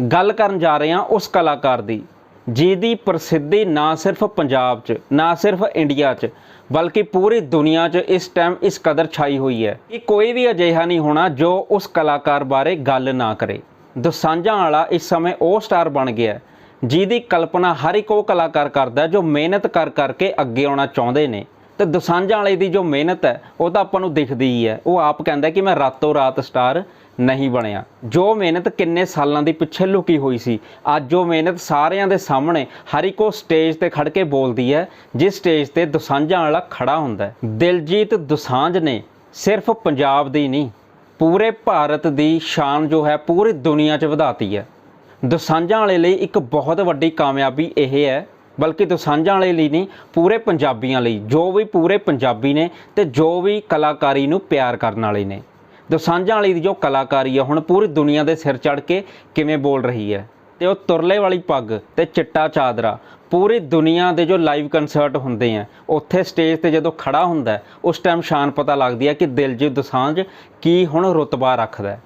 ਗੱਲ ਕਰਨ ਜਾ ਰਹੇ ਹਾਂ ਉਸ ਕਲਾਕਾਰ ਦੀ, ਜਿਹਦੀ ਪ੍ਰਸਿੱਧੀ ਨਾ ਸਿਰਫ ਪੰਜਾਬ 'ਚ, ਨਾ ਸਿਰਫ ਇੰਡੀਆ 'ਚ, ਬਲਕਿ ਪੂਰੀ ਦੁਨੀਆ 'ਚ ਇਸ ਟਾਈਮ ਇਸ ਕਦਰ ਛਾਈ ਹੋਈ ਹੈ। ਕਿ ਕੋਈ ਵੀ ਅਜਿਹਾ ਨਹੀਂ ਹੋਣਾ ਜੋ ਉਸ ਕਲਾਕਾਰ ਬਾਰੇ ਗੱਲ ਨਾ ਕਰੇ। ਦੋਸਾਂਝਾਂ ਵਾਲਾ ਇਸ ਸਮੇਂ ਉਹ ਸਟਾਰ ਬਣ ਗਿਆ ਜਿਹਦੀ ਕਲਪਨਾ ਹਰ ਇੱਕ ਉਹ ਕਲਾਕਾਰ ਕਰਦਾ ਜੋ ਮਿਹਨਤ ਕਰ ਕਰਕੇ ਅੱਗੇ ਆਉਣਾ ਚਾਹੁੰਦੇ ਨੇ। ਤੇ ਦੁਸਾਂਝਾਂ ਵਾਲੇ ਦੀ ਜੋ ਮਿਹਨਤ ਹੈ, ਉਹ ਤਾਂ ਆਪਾਂ ਨੂੰ ਦਿਖਦੀ ਹੀ ਹੈ। ਉਹ ਆਪ ਕਹਿੰਦਾ ਕਿ ਮੈਂ ਰਾਤੋਂ ਰਾਤ ਸਟਾਰ ਨਹੀਂ ਬਣਿਆ। ਜੋ ਮਿਹਨਤ ਕਿੰਨੇ ਸਾਲਾਂ ਦੀ ਪਿੱਛੇ ਲੁਕੀ ਹੋਈ ਸੀ, ਅੱਜ ਉਹ ਮਿਹਨਤ ਸਾਰਿਆਂ ਦੇ ਸਾਹਮਣੇ ਹਰ ਇੱਕ ਉਹ ਸਟੇਜ ਤੇ ਖੜ ਕੇ ਬੋਲਦੀ ਹੈ, ਜਿਸ ਸਟੇਜ ਤੇ ਦੁਸਾਂਝਾਂ ਵਾਲਾ ਖੜਾ ਹੁੰਦਾ ਹੈ। ਦਿਲਜੀਤ ਦੁਸਾਂਝ ਨੇ ਸਿਰਫ ਪੰਜਾਬ ਦੀ ਨਹੀਂ, ਪੂਰੇ ਭਾਰਤ ਦੀ ਸ਼ਾਨ ਜੋ ਹੈ, ਪੂਰੀ ਦੁਨੀਆ 'ਚ ਵਧਾਤੀ ਹੈ। ਦੁਸਾਂਝਾਂ ਵਾਲੇ ਲਈ ਇੱਕ ਬਹੁਤ ਵੱਡੀ ਕਾਮਯਾਬੀ ਇਹ ਹੈ ਬਲਕਿ ਦੁਸਾਂਝਾਂ ਵਾਲੇ ਲਈ ਨਹੀਂ, ਪੂਰੇ ਪੰਜਾਬੀਆਂ ਲਈ, ਜੋ ਵੀ ਪੂਰੇ ਪੰਜਾਬੀ ਨੇ ਤੇ ਜੋ ਵੀ ਕਲਾਕਾਰੀ ਨੂੰ ਪਿਆਰ ਕਰਨ ਵਾਲੇ ਨੇ। ਦੋਸਾਂਝਾਂ ਵਾਲੀ ਦੀ ਜੋ ਕਲਾਕਾਰੀ ਆ, ਹੁਣ ਪੂਰੀ ਦੁਨੀਆ ਦੇ ਸਿਰ ਚੜ ਕੇ ਕਿਵੇਂ ਬੋਲ ਰਹੀ ਹੈ? ਤੇ ਉਹ ਤੁਰਲੇ ਵਾਲੀ ਪੱਗ ਤੇ ਚਿੱਟਾ ਚਾਦਰਾ, ਪੂਰੀ ਦੁਨੀਆ ਦੇ ਜੋ ਲਾਈਵ ਕਨਸਰਟ ਹੁੰਦੇ ਆ, ਉੱਥੇ ਸਟੇਜ ਤੇ ਜਦੋਂ ਖੜਾ ਹੁੰਦਾ ਉਸ ਟਾਈਮ ਸ਼ਾਨ ਪਤਾ ਲੱਗਦੀ ਹੈ ਕਿ ਦਿਲਜੀਤ ਦੁਸਾਂਝ ਕੀ ਹੁਣ ਰੁਤਬਾ ਰੱਖਦਾ ਹੈ।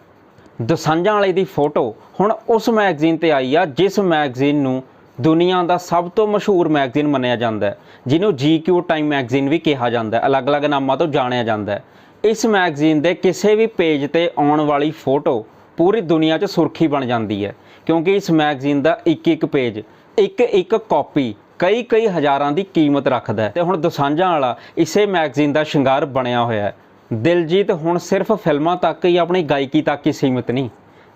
ਵਾਲੇ ਦੀ ਫੋਟੋ ਹੁਣ ਉਸ ਮੈਗਜ਼ੀਨ ਤੇ ਆਈ ਆ, ਜਿਸ ਮੈਗਜ਼ੀਨ ਨੂੰ ਦੁਨੀਆ ਦਾ ਸਭ ਤੋਂ ਮਸ਼ਹੂਰ ਮੈਗਜ਼ੀਨ ਮੰਨਿਆ ਜਾਂਦਾ ਹੈ, ਜਿਹਨੂੰ GQ ਟਾਈਮ ਮੈਗਜ਼ੀਨ ਵੀ ਕਿਹਾ ਜਾਂਦਾ ਹੈ। ਅਲੱਗ-ਅਲੱਗ ਨਾਮਾਂ ਤੋਂ ਜਾਣਿਆ ਜਾਂਦਾ ਹੈ। ਇਸ ਮੈਗਜ਼ੀਨ ਦੇ ਕਿਸੇ ਵੀ ਪੇਜ ਤੇ ਆਉਣ ਵਾਲੀ ਫੋਟੋ ਪੂਰੀ ਦੁਨੀਆ 'ਚ ਸੁਰਖੀ ਬਣ ਜਾਂਦੀ ਹੈ, ਕਿਉਂਕਿ ਇਸ ਮੈਗਜ਼ੀਨ ਦਾ ਇੱਕ ਇੱਕ ਪੇਜ ਇੱਕ ਇੱਕ ਕਾਪੀ ਕਈ ਕਈ ਹਜ਼ਾਰਾਂ ਦੀ ਕੀਮਤ ਰੱਖਦਾ ਹੈ। ਤੇ ਹੁਣ ਦੋਸਾਂਝਾਂ ਵਾਲਾ ਇਸੇ ਮੈਗਜ਼ੀਨ ਦਾ ਸ਼ਿੰਗਾਰ ਬਣਿਆ ਹੋਇਆ ਹੈ। ਦਿਲਜੀਤ ਹੁਣ ਸਿਰਫ ਫਿਲਮਾਂ ਤੱਕ ਹੀ ਆਪਣੀ ਗਾਇਕੀ ਤੱਕ ਹੀ ਸੀਮਿਤ ਨਹੀਂ।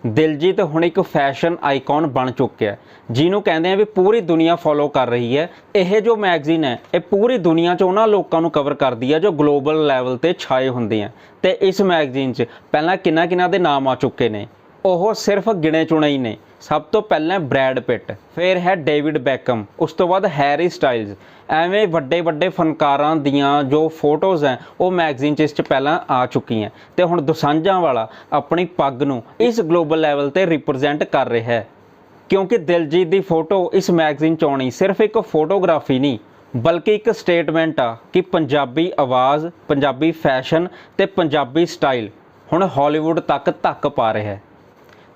ਦਿਲਜੀਤ ਹੁਣ ਇੱਕ ਫੈਸ਼ਨ ਆਈਕਨ ਬਣ ਚੁੱਕਿਆ ਹੈ, ਜਿਹਨੂੰ ਕਹਿੰਦੇ ਆ ਵੀ ਪੂਰੀ ਦੁਨੀਆ ਫੋਲੋ ਕਰ ਰਹੀ ਹੈ। ਇਹ ਜੋ ਮੈਗਜ਼ੀਨ ਹੈ, ਇਹ ਪੂਰੀ ਦੁਨੀਆ 'ਚ ਉਹਨਾਂ ਲੋਕਾਂ ਨੂੰ ਕਵਰ ਕਰਦੀ ਹੈ ਜੋ ਗਲੋਬਲ ਲੈਵਲ ਤੇ ਛਾਏ ਹੁੰਦੇ ਆ। ਤੇ ਇਸ ਮੈਗਜ਼ੀਨ 'ਚ ਪਹਿਲਾਂ ਕਿੰਨਾ ਕਿੰਨਾ ਦੇ ਨਾਮ ਆ ਚੁੱਕੇ ਨੇ? ਉਹ ਸਿਰਫ ਗਿਣੇ ਚੁਣੇ ਹੀ ਨੇ। ਸਭ ਤੋਂ ਪਹਿਲਾਂ ਬ੍ਰੈਡ ਪਿਟ, ਫਿਰ ਹੈ ਡੇਵਿਡ ਬੈਕਮ, ਉਸ ਤੋਂ ਬਾਅਦ ਹੈਰੀ ਸਟਾਈਲਜ਼। ਐਵੇਂ ਵੱਡੇ ਵੱਡੇ ਫਨਕਾਰਾਂ ਦੀਆਂ ਜੋ ਫੋਟੋਜ਼ ਹੈ, ਉਹ ਮੈਗਜ਼ੀਨ 'ਚ ਇਸ 'ਚ ਪਹਿਲਾਂ ਆ ਚੁੱਕੀਆਂ ਤੇ ਹੁਣ ਦੋਸਾਂਝਾਂ ਵਾਲਾ ਆਪਣੀ ਪੱਗ ਨੂੰ ਇਸ ਗਲੋਬਲ ਲੈਵਲ ਤੇ ਰਿਪਰੈਜ਼ੈਂਟ ਕਰ ਰਿਹਾ ਹੈ। ਕਿਉਂਕਿ ਦਿਲਜੀਤ ਦੀ ਫੋਟੋ ਇਸ ਮੈਗਜ਼ੀਨ 'ਚ ਆਉਣੀ ਸਿਰਫ ਇੱਕ ਫੋਟੋਗ੍ਰਾਫੀ ਨਹੀਂ, ਬਲਕਿ ਇੱਕ ਸਟੇਟਮੈਂਟ ਆ ਕਿ ਪੰਜਾਬੀ ਆਵਾਜ਼, ਪੰਜਾਬੀ ਫੈਸ਼ਨ ਤੇ ਪੰਜਾਬੀ ਸਟਾਈਲ ਹੁਣ ਹਾਲੀਵੁੱਡ ਤੱਕ ਧੱਕ ਪਾ ਰਿਹਾ ਹੈ।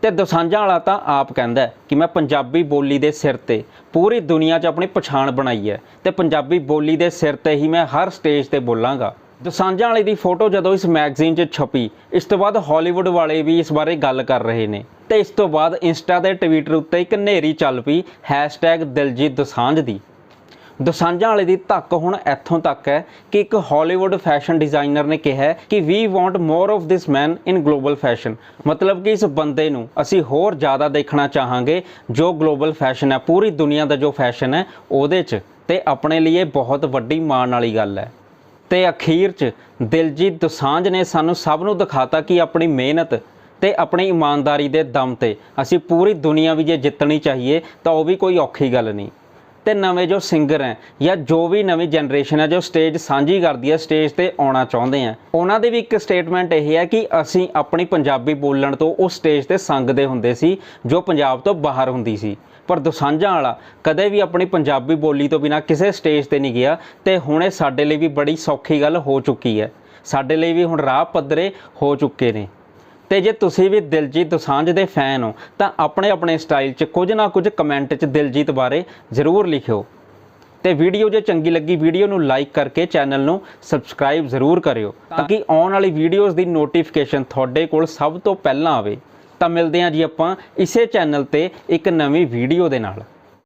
ਤੇ ਦੋਸਾਂਝਾਂ ਵਾਲਾ ਤਾਂ ਆਪ ਕਹਿੰਦਾ ਕਿ ਮੈਂ ਪੰਜਾਬੀ ਬੋਲੀ ਦੇ ਸਿਰ ਤੇ ਪੂਰੀ ਦੁਨੀਆ 'ਚ ਆਪਣੀ ਪਛਾਣ ਬਣਾਈ ਹੈ ਤੇ ਪੰਜਾਬੀ ਬੋਲੀ ਦੇ ਸਿਰ ਤੇ ਹੀ ਮੈਂ ਹਰ ਸਟੇਜ ਤੇ ਬੋਲਾਂਗਾ। ਦੋਸਾਂਝਾਂ ਵਾਲੇ ਦੀ ਫੋਟੋ ਜਦੋਂ ਇਸ ਮੈਗਜ਼ੀਨ 'ਚ ਛਪੀ, ਇਸ ਤੋਂ ਬਾਅਦ ਹਾਲੀਵੁੱਡ ਵਾਲੇ ਵੀ ਇਸ ਬਾਰੇ ਗੱਲ ਕਰ ਰਹੇ ਨੇ। ਤੇ ਇਸ ਤੋਂ ਬਾਅਦ ਇੰਸਟਾ ਤੇ ਟਵਿੱਟਰ ਉੱਤੇ ਇੱਕ ਨੇਰੀ ਚੱਲ ਪਈ ਦਿਲਜੀਤ ਦੋਸਾਂਝ ਦੀ। ਦੋਸਾਂਝਾਂ ਵਾਲੇ ਦੀ ਧੱਕ ਹੁਣ ਇੱਥੋਂ ਤੱਕ ਹੈ ਕਿ ਇੱਕ ਹਾਲੀਵੁੱਡ ਫੈਸ਼ਨ ਡਿਜ਼ਾਈਨਰ ਨੇ ਕਿਹਾ ਕਿ we want more of this man in global fashion ਮਤਲਬ ਕਿ ਇਸ ਬੰਦੇ ਨੂੰ ਅਸੀਂ ਹੋਰ ਜ਼ਿਆਦਾ ਦੇਖਣਾ ਚਾਹਾਂਗੇ ਜੋ ਗਲੋਬਲ ਫੈਸ਼ਨ ਹੈ, ਪੂਰੀ ਦੁਨੀਆ ਦਾ ਜੋ ਫੈਸ਼ਨ ਹੈ, ਉਹਦੇ 'ਚ। ਤੇ ਆਪਣੇ ਲਈ ਇਹ ਬਹੁਤ ਵੱਡੀ ਮਾਣ ਵਾਲੀ ਗੱਲ ਹੈ। ਤੇ ਅਖੀਰ 'ਚ ਦਿਲਜੀਤ ਦੋਸਾਂਝ ਨੇ ਸਾਨੂੰ ਸਭ ਨੂੰ ਦਿਖਾਤਾ ਕਿ ਆਪਣੀ ਮਿਹਨਤ ਤੇ ਆਪਣੀ ਇਮਾਨਦਾਰੀ ਦੇ ਦਮ ਤੇ ਅਸੀਂ ਪੂਰੀ ਦੁਨੀਆ ਵੀ ਜੇ ਜਿੱਤਣੀ ਚਾਹੀਏ ਤਾਂ ਉਹ ਵੀ ਕੋਈ ਔਖੀ ਗੱਲ ਨਹੀਂ। ਤੇ ਨਵੇਂ ਜੋ ਸਿੰਗਰ ਹੈ ਜਾਂ ਜੋ ਵੀ ਨਵੀਂ ਜਨਰੇਸ਼ਨ ਹੈ, ਜੋ ਸਟੇਜ ਸਾਂਝੀ ਕਰਦੀ ਹੈ ਸਟੇਜ ਤੇ ਆਉਣਾ ਚਾਹੁੰਦੇ ਆ। ਉਹਨਾਂ ਦੀ ਵੀ ਇੱਕ ਸਟੇਟਮੈਂਟ ਇਹ ਹੈ ਕਿ ਅਸੀਂ ਆਪਣੀ ਪੰਜਾਬੀ ਬੋਲਣ ਤੋਂ ਉਹ ਸਟੇਜ ਤੇ ਸੰਗਦੇ ਹੁੰਦੇ ਸੀ, ਜੋ ਪੰਜਾਬ ਤੋਂ ਬਾਹਰ ਹੁੰਦੀ ਸੀ। ਪਰ ਦੋਸਾਂਝਾਂ ਵਾਲਾ ਕਦੇ ਵੀ ਆਪਣੀ ਪੰਜਾਬੀ ਬੋਲੀ ਤੋਂ ਬਿਨਾ ਕਿਸੇ ਸਟੇਜ ਤੇ ਨਹੀਂ ਗਿਆ ਤੇ ਹੁਣ ਇਹ ਸਾਡੇ ਲਈ ਵੀ ਬੜੀ ਸੌਖੀ ਗੱਲ ਹੋ ਚੁੱਕੀ ਹੈ। ਸਾਡੇ ਲਈ ਵੀ ਹੁਣ ਰਾਹ ਪੱਧਰੇ ਹੋ ਚੁੱਕੇ ਨੇ। ਤੇ ਜੇ ਤੁਸੀਂ ਵੀ ਦਿਲਜੀਤ ਦੋਸਾਂਝ ਦੇ ਫੈਨ ਹੋ ਤਾਂ ਆਪਣੇ ਆਪਣੇ ਸਟਾਈਲ 'ਚ ਕੁਝ ਨਾ ਕੁਝ ਕਮੈਂਟ 'ਚ ਦਿਲਜੀਤ ਬਾਰੇ ਜ਼ਰੂਰ ਲਿਖਿਓ। ਤੇ ਵੀਡੀਓ ਜੇ ਚੰਗੀ ਲੱਗੀ ਵੀਡੀਓ ਨੂੰ ਲਾਈਕ ਕਰਕੇ ਚੈਨਲ ਨੂੰ ਸਬਸਕ੍ਰਾਈਬ ਜ਼ਰੂਰ ਕਰਿਓ ਤਾਂ ਕਿ ਆਉਣ ਵਾਲੀ ਵੀਡੀਓਜ਼ ਦੀ ਨੋਟੀਫਿਕੇਸ਼ਨ ਤੁਹਾਡੇ ਕੋਲ ਸਭ ਤੋਂ ਪਹਿਲਾਂ ਆਵੇ। ਤਾਂ ਮਿਲਦੇ ਹਾਂ ਜੀ ਆਪਾਂ ਇਸੇ ਚੈਨਲ ਤੇ ਇੱਕ ਨਵੀਂ ਵੀਡੀਓ ਦੇ ਨਾਲ।